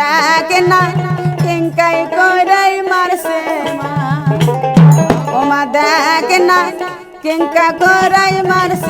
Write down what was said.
দেখ না কিঙ্কাই করাই মারছে মা। ওমা মা না কিঙ্কা করাই মারছে